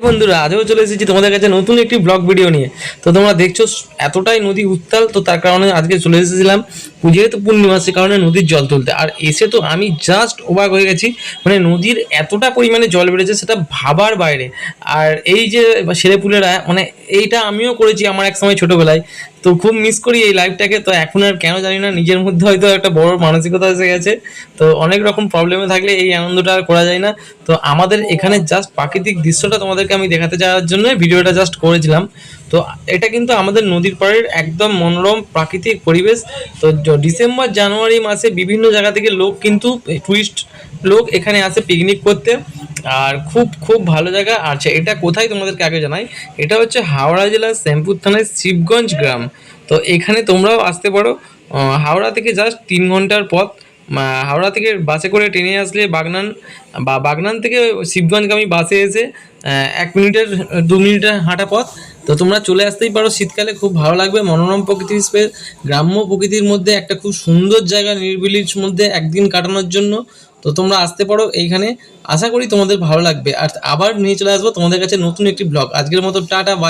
বন্ধুরা, আজও চলে এসেছি তোমাদের কাছে নতুন একটি ব্লগ ভিডিও নিয়ে। তো তোমরা দেখছ, এতটাই নদী উত্তাল, তো তার কারণে আজকে চলে এসেছিলাম যেহেতু পূর্ণিমা সে কারণে নদীর জল তুলতে। আর এসে তো আমি জাস্ট অবাক হয়ে গেছি মানে নদীর এতটা পরিমাণে জল বেড়েছে, সেটা ভাবার বাইরে। আর এই যে ছেলেপুলেরা মানে এইটা আমিও করেছি আমার এক সময় ছোটোবেলায়। তো খুব মিস করি এই লাইফটাকে তো এখন আর কেন জানি না, নিজের মধ্যে হয়তো একটা বড় মানসিকতা এসে গেছে। তো অনেক রকম প্রবলেমে থাকলে এই আনন্দটা আর করা যায় না। তো আমাদের এখানে জাস্ট প্রাকৃতিক দৃশ্যটা তোমাদেরকে আমি দেখাতে যাওয়ার জন্য ভিডিওটা জাস্ট করেছিলাম। তো এটা কিন্তু আমাদের নদীর পাড়ের একদম মনোরম প্রাকৃতিক পরিবেশ। তো ডিসেম্বর, জানুয়ারি মাসে বিভিন্ন জায়গা থেকে লোক কিন্তু টুরিস্ট লোক এখানে আসে পিকনিক করতে। আর খুব খুব ভালো জায়গা। আর এটা কোথায় তোমাদেরকে আগে জানাই? এটা হচ্ছে হাওড়া জেলার শ্যামপুর থানায় শিবগঞ্জ গ্রাম। তো এখানে তোমরাও আসতে পারো। হাওড়া থেকে জাস্ট তিন ঘণ্টার পথ। হাওড়া থেকে বাসে করে ট্রেনে আসলে বাগনান, বা বাগনান থেকে শিবগঞ্জগামী বাসে এসে এক মিনিটের, দু মিনিটের হাঁটা পথ। তো তোমরা চলে আসতেই পারো। শীতকালে খুব ভালো লাগবে। মনোরম প্রকৃতির স্পেস, গ্রাম্য প্রকৃতির মধ্যে একটা খুব সুন্দর জায়গা, নিরিবিলির মধ্যে একদিন কাটানোর জন্য। তো তোমরা আসতে পারো এইখানে। আশা করি তোমাদের ভালো লাগবে। আর আবার নিয়ে চলে আসব তোমাদের কাছে নতুন একটি ব্লগ। আজকের মতো টাটা বাই